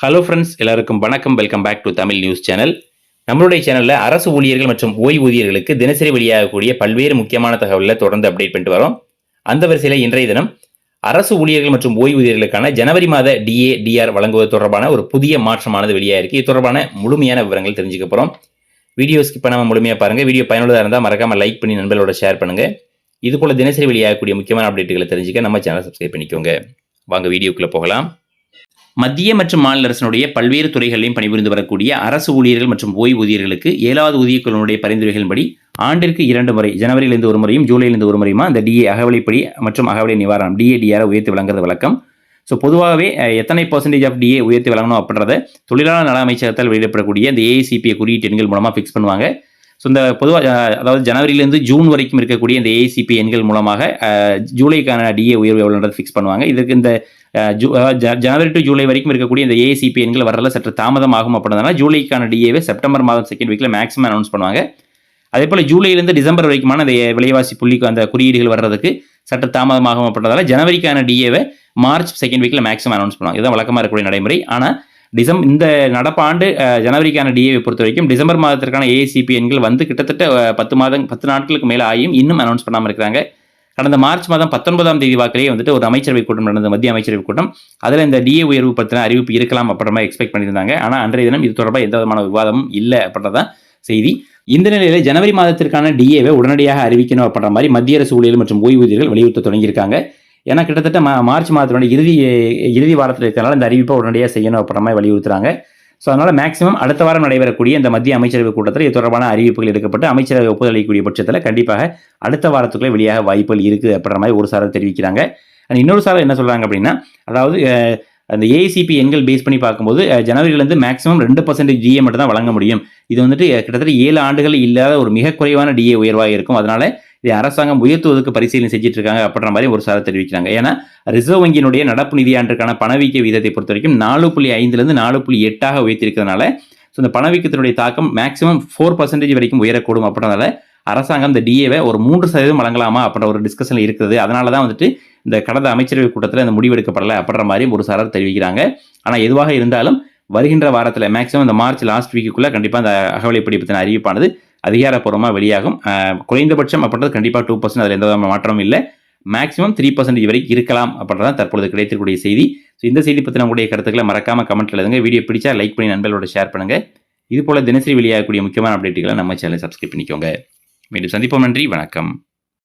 Hello friends எல்லாருக்கும் வணக்கம். Welcome back to Tamil news channel நம்மளுடைய சேனலில் அரசு ஊழியர்கள் மற்றும் ஓய்வூதியர்களுக்கு தினசரி வெளியாகக்கூடிய பல்வேறு முக்கியமான தகவல்களை தொடர்ந்து அப்டேட் பண்ணிட்டு வரோம். அந்த வரிசையில் இன்றைய தினம் அரசு ஊழியர்கள் மற்றும் ஓய்வூதியர்களுக்கான ஜனவரி மாத டிஏ டிஆர் வழங்குவது தொடர்பான ஒரு புதிய மாற்றமானது வெளியாகிருக்கு இது தொடர்பான முழுமையான விவரங்கள் தெரிஞ்சுக்க போகிறோம் வீடியோ ஸ்கிப் பண்ணாமல் முழுமையாக பாருங்கள் வீடியோ பயனுள்ளதாக இருந்தால் மறக்காமல் லைக் பண்ணி நண்பர்களோட ஷேர் பண்ணுங்கள் இதுபோல் தினசரி வெளியாகக்கூடிய முக்கியமான அப்டேட்டுகளை தெரிஞ்சுக்க நம்ம சேனலை சப்ஸ்கிரைப் பண்ணிக்கோங்க. வாங்க வீடியோக்குள்ளே போகலாம். மத்திய மற்றும் மாநில அரசினுடைய பல்வேறு துறைகளிலும் பணிபுரிந்து வரக்கூடிய அரசு ஊழியர்கள் மற்றும் ஓய்வூதியர்களுக்கு ஏழாவது ஊதியக்குழுவினுடைய பரிந்துரைகளின்படி ஆண்டிற்கு இரண்டு முறை ஜனவரியிலிருந்து ஒரு முறையும் ஜூலையிலிருந்து ஒரு முறையுமா அந்த டிஏ அகவலைப்படி மற்றும் அகவலை நிவாரணம் டிஏடிஆரை உயர்த்தி வழங்குறது வழக்கம். ஸோ பொதுவாகவே எத்தனை பர்சன்டேஜ் ஆஃப் டிஏ உயர்த்தி வழங்கணும் அப்படின்றத தொழிலாளர் நல அமைச்சகத்தால் வெளியிடப்படக்கூடிய இந்த ஏஐசிபிஐ குறியீட்டு எண்கள் மூலமாக ஃபிக்ஸ் பண்ணுவாங்க. ஸோ இந்த பொதுவாக அதாவது ஜனவரியிலேருந்து ஜூன் வரைக்கும் இருக்கக்கூடிய இந்த ஏசிபி எண்கள் மூலமாக ஜூலைக்கான டிஏ உயர்வு எவ்வளோன்றது ஃபிக்ஸ் பண்ணுவாங்க. இதுக்கு இந்த ஜூ ஜ- ஜனவரி டு ஜூலை வரைக்கும் இருக்கக்கூடிய இந்த ஏசிபி எண்கள் வரல சற்று தாமதமாகும் அப்படின்றதுனால ஜூலைக்கான டிஏவை செப்டம்பர் மாதம் செகண்ட் வீக்கில் மேக்ஸிமம் அனௌன்ஸ் பண்ணுவாங்க. அதே போல் ஜூலையிலேருந்து டிசம்பர் வரைக்குமான அந்த விலைவாசி புள்ளிக்கு அந்த குறியீடுகள் வர்றதுக்கு சற்று தாமதமாகும் அப்படின்றதால ஜனவரிக்கான டிஏவை மார்ச் செகண்ட் வீக்கில் மேக்ஸிமம் அனௌன்ஸ் பண்ணுவாங்க. இதுதான் வழக்கமாக இருக்கக்கூடிய நடைமுறை. ஆனால் டிசம் இந்த நடப்பாண்டு ஜனவரிக்கான டிஏவை பொறுத்த வரைக்கும் டிசம்பர் மாதத்திற்கான ஏசிபி எண்கள் வந்து கிட்டத்தட்ட பத்து மாதம் பத்து நாட்களுக்கு மேலே ஆகியும் இன்னும் அனௌன்ஸ் பண்ணாமல் இருக்கிறாங்க. கடந்த மார்ச் மாதம் பத்தொன்பதாம் தேதி வாக்கிலேயே வந்துட்டு ஒரு அமைச்சரவை கூட்டம் நடந்த மத்திய அமைச்சரவை கூட்டம். அதில் இந்த டிஏ உயர்வு பற்றின அறிவிப்பு இருக்கலாம் அப்படின்ற மாதிரி எக்ஸ்பெக்ட் பண்ணியிருந்தாங்க. ஆனால் அன்றைய தினம் இது தொடர்பாக எந்த விதமான விவாதமும் இல்லை அப்படின்றதான் செய்தி. இந்த நிலையில் ஜனவரி மாதத்திற்கான டிஏவை உடனடியாக அறிவிக்கணும் அப்படின்ற மாதிரி மத்திய அரசு ஊழியர்கள் மற்றும் ஓய்வூதியர்கள் வலியுறுத்த தொடங்கியிருக்காங்க. ஏன்னா கிட்டத்தட்ட மா மார்ச் மாதத்தினுடைய இறுதி இறுதி வாரத்தில் இருக்கிறனால இந்த அறிவிப்பை உடனடியாக செய்யணும் அப்படின்ற மாதிரி வலியுறுத்துறாங்க. ஸோ அதனால் மேக்ஸிமம் அடுத்த வாரம் நடைபெறக்கூடிய இந்த மத்திய அமைச்சரவை கூட்டத்தில் இது தொடர்பான அறிவிப்புகள் எடுக்கப்பட்டு அமைச்சரவை ஒப்புதல் அளிக்கக்கூடிய பட்சத்தில் கண்டிப்பாக அடுத்த வாரத்துக்குள்ளே வெளியாக வாய்ப்புகள் இருக்குது அப்படின்ற மாதிரி ஒரு சாரர் தெரிவிக்கிறாங்க. அண்ட் இன்னொரு சாரர் என்ன சொல்கிறாங்க அப்படின்னா அதாவது அந்த ஏசிபி எண்கள் பேஸ் பண்ணி பார்க்கும்போது ஜனவரியிலேருந்து மேக்ஸிமம் ரெண்டு பர்சன்டேஜ் டிஏ மட்டும் தான் வழங்க முடியும். இது வந்துட்டு கிட்டத்தட்ட ஏழு ஆண்டுகள் இல்லாத ஒரு மிக குறைவான டிஏ உயர்வாக இருக்கும். அதனால் இதை அரசாங்கம் உயர்த்துவதற்கு பரிசீலனை செஞ்சுட்டு இருக்காங்க அப்படின்ற மாதிரி ஒரு சார தெரிவிக்கிறாங்க. ஏன்னா ரிசர்வ் வங்கியினுடைய நடப்பு நிதியாண்டுக்கான பணவீக்க வீதத்தை பொறுத்த வரைக்கும் நாலு புள்ளி ஐந்துலேருந்து நாலு புள்ளி எட்டாக உயர்த்திருக்கிறதுனால ஸோ இந்த பணவீக்கத்தினுடைய தாக்கம் மேக்ஸிமம் ஃபோர் பர்சன்டேஜ் வரைக்கும் உயரக்கூடும் அப்படின்றதால அரசாங்கம் இந்த டிஏவை ஒரு மூன்று சதவீதம் வழங்கலாமா அப்படின்ற ஒரு டிஸ்கஷனில் இருக்குது. அதனால தான் வந்துட்டு இந்த கடந்த அமைச்சரவை கூட்டத்தில் இந்த முடிவெடுக்கப்படலை அப்படின்ற மாதிரி ஒரு சாரர் தெரிவிக்கிறாங்க. ஆனால் எதுவாக இருந்தாலும் வருகின்ற வாரத்தில் மேக்ஸிமம் இந்த மார்ச் லாஸ்ட் வீக்குள்ளே கண்டிப்பாக அந்த அகவலைப்படி பற்றின அறிவிப்பானது அதிகாரப்பூர்வமாக வெளியாகும். குறைந்தபட்சம் அப்படின்றது கண்டிப்பாக டூ பர்சன்ட் அதில் எந்த விதமான மாற்றமும் இல்லை. மேக்ஸிமம் த்ரீ பர்சன்டேஜ் வரைக்கும் இருக்கலாம் அப்படின்றதான் தற்பொழுது கிடைத்திருக்கூடிய செய்தி. ஸோ இந்த செய்தி பற்றின உங்களுடைய கருத்துக்களை மறக்காம கமெண்ட்டில் எழுதுங்க. வீடியோ பிடிச்சா லைக் பண்ணி நண்பர்களோட ஷேர் பண்ணுங்க. இது போல தினசரி வெளியாகக்கூடிய முக்கியமான அப்டேட்டுகளை நம்ம சேனலை சப்ஸ்கிரைப் பண்ணிக்கோங்க. மீண்டும் சந்திப்போம். நன்றி. வணக்கம்.